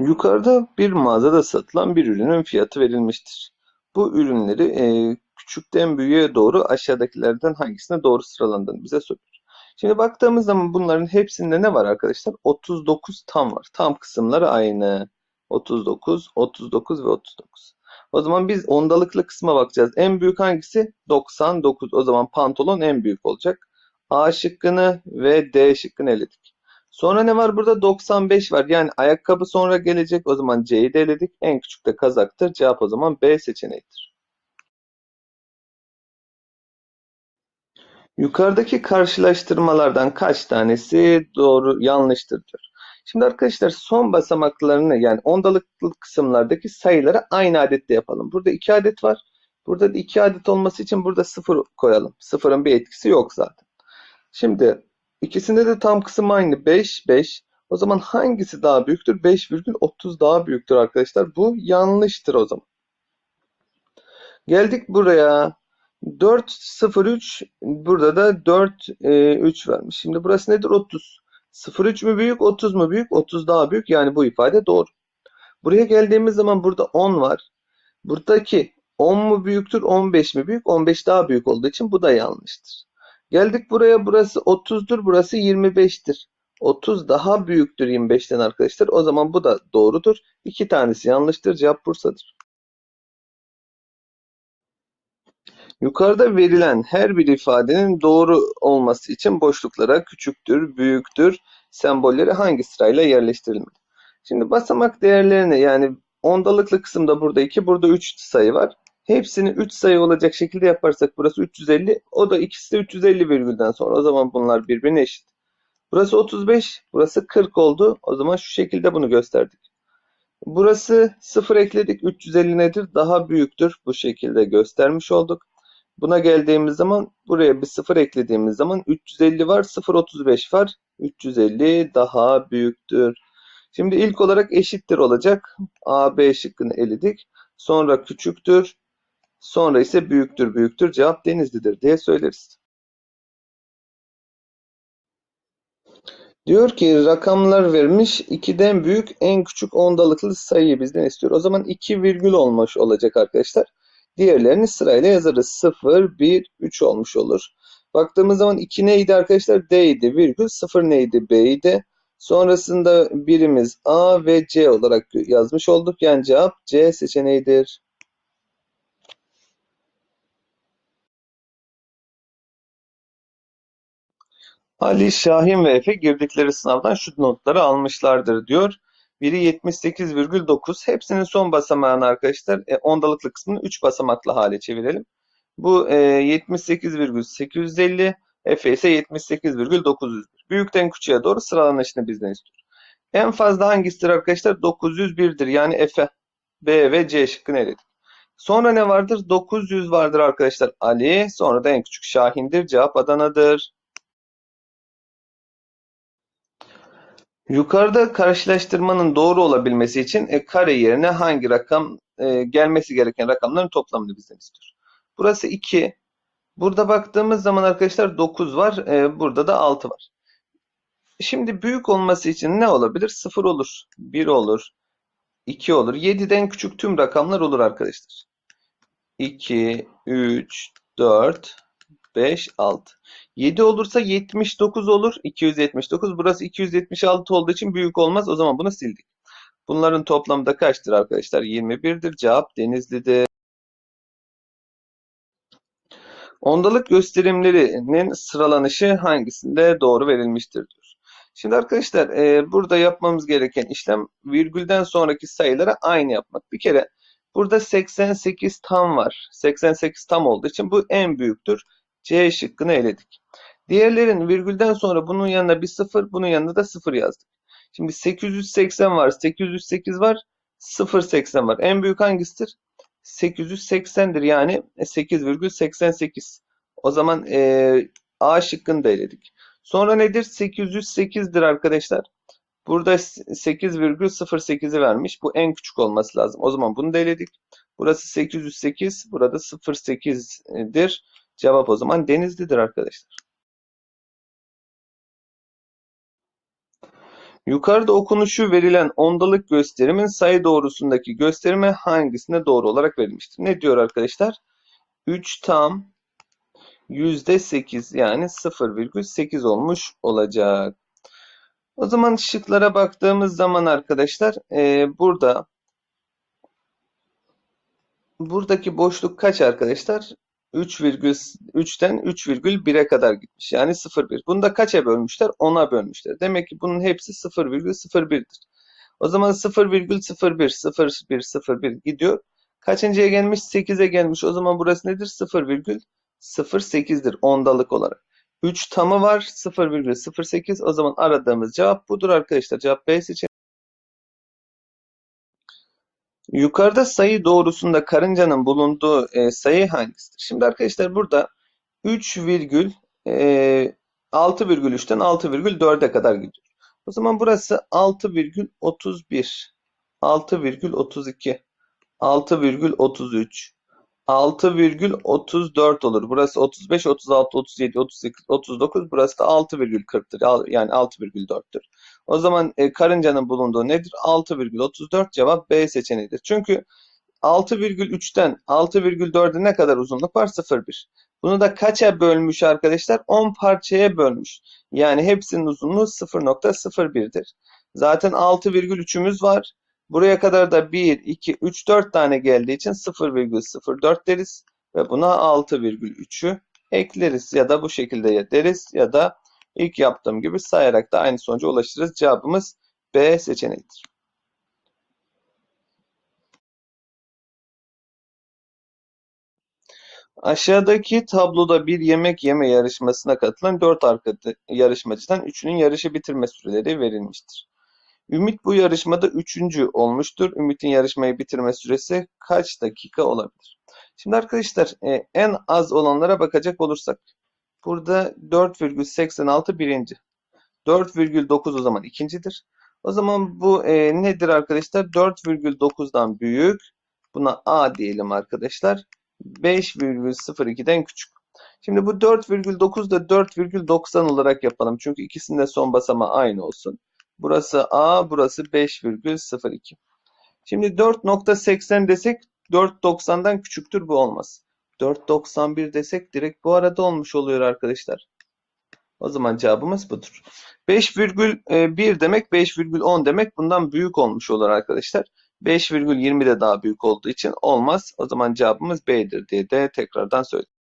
Yukarıda bir mağazada satılan bir ürünün fiyatı verilmiştir. Bu ürünleri e, küçükten büyüğe doğru aşağıdakilerden hangisine doğru sıralandığını bize soruyor. Şimdi baktığımız zaman bunların hepsinde ne var arkadaşlar? 39 tam var. Tam kısımları aynı. 39, 39 ve 39. O zaman biz ondalıklı kısma bakacağız. En büyük hangisi? 99. O zaman pantolon en büyük olacak. A şıkkını ve D şıkkını eledik. Sonra ne var burada? 95 var. Yani ayakkabı sonra gelecek. O zaman C'yi de. En küçük de kazaktır. Cevap o zaman B seçeneğidir. Yukarıdaki karşılaştırmalardan kaç tanesi doğru yanlıştır. Şimdi arkadaşlar son basamaklarını yani ondalıklı kısımlardaki sayıları aynı adette yapalım. Burada 2 adet var. Burada da 2 adet olması için burada 0 koyalım. Sıfırın bir etkisi yok zaten. Şimdi ikisinde de tam kısım aynı. 5, 5. O zaman hangisi daha büyüktür? 5,30 daha büyüktür arkadaşlar. Bu yanlıştır o zaman. Geldik buraya. 4, 0, 3. Burada da 4, 3 vermiş. Şimdi burası nedir? 30. 0, 3 mü büyük? 30 mu büyük? 30 daha büyük. Yani bu ifade doğru. Buraya geldiğimiz zaman burada 10 var. Buradaki 10 mu büyüktür? 15 mi büyük? 15 daha büyük olduğu için bu da yanlıştır. Geldik buraya burası 30'dur burası 25'tir. 30 daha büyüktür 25'ten arkadaşlar. O zaman bu da doğrudur. İki tanesi yanlıştır. Cevap Bursa'dır. Yukarıda verilen her bir ifadenin doğru olması için boşluklara küçüktür, büyüktür sembolleri hangi sırayla yerleştirilmeli? Şimdi basamak değerlerini yani ondalıklı kısımda burada 2, burada 3 sayı var. Hepsini 3 sayı olacak şekilde yaparsak burası 350. O da ikisi de 350 virgülden sonra. O zaman bunlar birbirine eşit. Burası 35. Burası 40 oldu. O zaman şu şekilde bunu gösterdik. Burası 0 ekledik. 350 nedir? Daha büyüktür. Bu şekilde göstermiş olduk. Buna geldiğimiz zaman buraya bir 0 eklediğimiz zaman 350 var. 0.35 var. 350 daha büyüktür. Şimdi ilk olarak eşittir olacak. A, B şıkkını eledik. Sonra küçüktür. Sonra ise büyüktür büyüktür. Cevap Denizli'dir diye söyleriz. Diyor ki rakamlar vermiş. 2'den büyük en küçük ondalıklı sayıyı bizden istiyor. O zaman 2 virgül olmuş olacak arkadaşlar. Diğerlerini sırayla yazarız. 0, 1, 3 olmuş olur. Baktığımız zaman 2 neydi arkadaşlar? D idi. Virgül 0 neydi? B idi. Sonrasında birimiz A ve C olarak yazmış olduk. Yani cevap C seçeneğidir. Ali, Şahin ve Efe girdikleri sınavdan şu notları almışlardır diyor. Biri 78,9. Hepsinin son basamağını arkadaşlar e, ondalıklı kısmını 3 basamaklı hale çevirelim. Bu e, 78,850. Efe ise 78,900. Büyükten küçüğe doğru sıralanışını bizden istiyor. En fazla hangisidir arkadaşlar? 901'dir. Yani Efe, B ve C şıkkını eledik. Sonra ne vardır? 900 vardır arkadaşlar. Ali. Sonra da en küçük Şahin'dir. Cevap Adana'dır. Yukarıda karşılaştırmanın doğru olabilmesi için e, kare yerine hangi rakam e, gelmesi gereken rakamların toplamını bizden istiyor. Burası 2. Burada baktığımız zaman arkadaşlar 9 var. E, burada da 6 var. Şimdi büyük olması için ne olabilir? 0 olur, 1 olur, 2 olur. 7'den küçük tüm rakamlar olur arkadaşlar. 2, 3, 4, 5, 6. 7 olursa 79 olur. 279. Burası 276 olduğu için büyük olmaz. O zaman bunu sildik. Bunların toplamı da kaçtır arkadaşlar? 21'dir. Cevap Denizli'de. Ondalık gösterimlerinin sıralanışı hangisinde doğru verilmiştir diyor. Şimdi arkadaşlar e, burada yapmamız gereken işlem virgülden sonraki sayılara aynı yapmak. Bir kere burada 88 tam var. 88 tam olduğu için bu en büyüktür. C şıkkını eledik. Diğerlerin virgülden sonra bunun yanına bir sıfır, bunun yanına da sıfır yazdık. Şimdi 880 var, 808 var, 080 var. En büyük hangisidir? 880'dir yani 8,88. O zaman e, A şıkkını da eledik. Sonra nedir? 808'dir arkadaşlar. Burada 8,08'i vermiş. Bu en küçük olması lazım. O zaman bunu da eledik. Burası 808, burada 08'dir. Cevap o zaman Denizli'dir arkadaşlar. Yukarıda okunuşu verilen ondalık gösterimin sayı doğrusundaki gösterime hangisine doğru olarak verilmiştir? Ne diyor arkadaşlar? 3 tam yüzde 8 yani 0,8 olmuş olacak. O zaman şıklara baktığımız zaman arkadaşlar e, burada buradaki boşluk kaç arkadaşlar? 3,3'ten 3,1'e kadar gitmiş. Yani 0,1. Bunu da kaça bölmüşler? 10'a bölmüşler. Demek ki bunun hepsi 0,01'dir. O zaman 0,01, 01, 01 gidiyor. Kaçıncıya gelmiş? 8'e gelmiş. O zaman burası nedir? 0,08'dir ondalık olarak. 3 tamı var 0,08. O zaman aradığımız cevap budur arkadaşlar. Cevap B seçeneği. Yukarıda sayı doğrusunda karıncanın bulunduğu e, sayı hangisidir? Şimdi arkadaşlar burada 3 virgül e, 6,3'ten 6,4'e kadar gidiyor. O zaman burası 6,31, 6,32, 6,33, 6,34 olur. Burası 35, 36, 37, 38, 39. Burası da 6,40'tır. Yani 6,4'tür. O zaman e, karıncanın bulunduğu nedir? 6,34 cevap B seçeneğidir. Çünkü 6,3'ten 6,4'e ne kadar uzunluk var? 0,1. Bunu da kaça bölmüş arkadaşlar? 10 parçaya bölmüş. Yani hepsinin uzunluğu 0,01'dir. Zaten 6,3'ümüz var. Buraya kadar da 1, 2, 3, 4 tane geldiği için 0,04 deriz. Ve buna 6,3'ü ekleriz. Ya da bu şekilde deriz ya da ilk yaptığım gibi sayarak da aynı sonuca ulaşırız. Cevabımız B seçeneğidir. Aşağıdaki tabloda bir yemek yeme yarışmasına katılan 4 yarışmacıdan 3'ünün yarışı bitirme süreleri verilmiştir. Ümit bu yarışmada üçüncü olmuştur. Ümit'in yarışmayı bitirme süresi kaç dakika olabilir? Şimdi arkadaşlar e, en az olanlara bakacak olursak burada 4,86 birinci. 4,9 o zaman ikincidir. O zaman bu e, nedir arkadaşlar? 4,9'dan büyük. Buna A diyelim arkadaşlar. 5,02'den küçük. Şimdi bu 4,9 da 4,90 olarak yapalım. Çünkü ikisinin de son basamağı aynı olsun. Burası A, burası 5,02. Şimdi 4.80 desek 4.90'dan küçüktür bu olmaz. 4.91 desek direkt bu arada olmuş oluyor arkadaşlar. O zaman cevabımız budur. 5,1 demek 5,10 demek bundan büyük olmuş olur arkadaşlar. 5,20 de daha büyük olduğu için olmaz. O zaman cevabımız B'dir diye de tekrardan söyledim.